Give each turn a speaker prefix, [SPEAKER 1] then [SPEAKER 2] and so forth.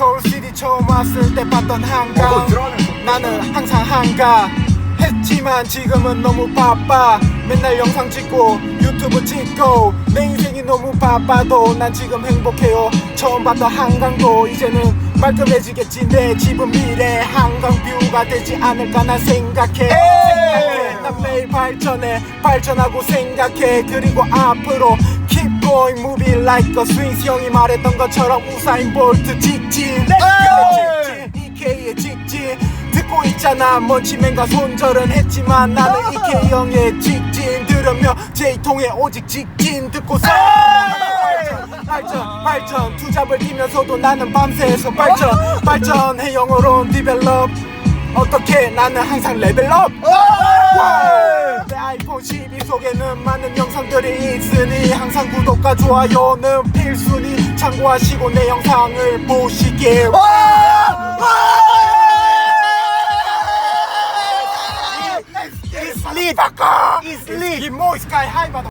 [SPEAKER 1] 서울시티 처음 왔을 때 봤던
[SPEAKER 2] 어,
[SPEAKER 1] 한강
[SPEAKER 2] 들어가면서.
[SPEAKER 1] 나는 항상 한가 했지만 지금은 너무 바빠. 맨날 영상 찍고 유튜브 찍고 내 인생이 너무 바빠도 난 지금 행복해요. 처음 봤던 한강도 이제는 말끔해지겠지. 내 집은 미래 한강 뷰가 되지 않을까 난 생각해. 난 매일 발전해. 발전하고 생각해. 그리고 앞으로 keep going moving like a swing. 형이 말했던 것처럼 우사인 볼트 직진 있잖아. 먼치맨과 손절은 했지만 나는 EK 형의 직진 들으며 J통의 오직 직진 듣고서 발전 발전 발전. 투잡을 뛰면서도 나는 밤새서 발전 발전 해 영어로는 develop. 어떻게 나는 항상 레벨업 내 아이폰 12 속에는 많은 영상들이 있으니 항상 구독과 좋아요는 필수니 참고하시고 내 영상을 보시길 lit! Is lit! Is lit! Is lit!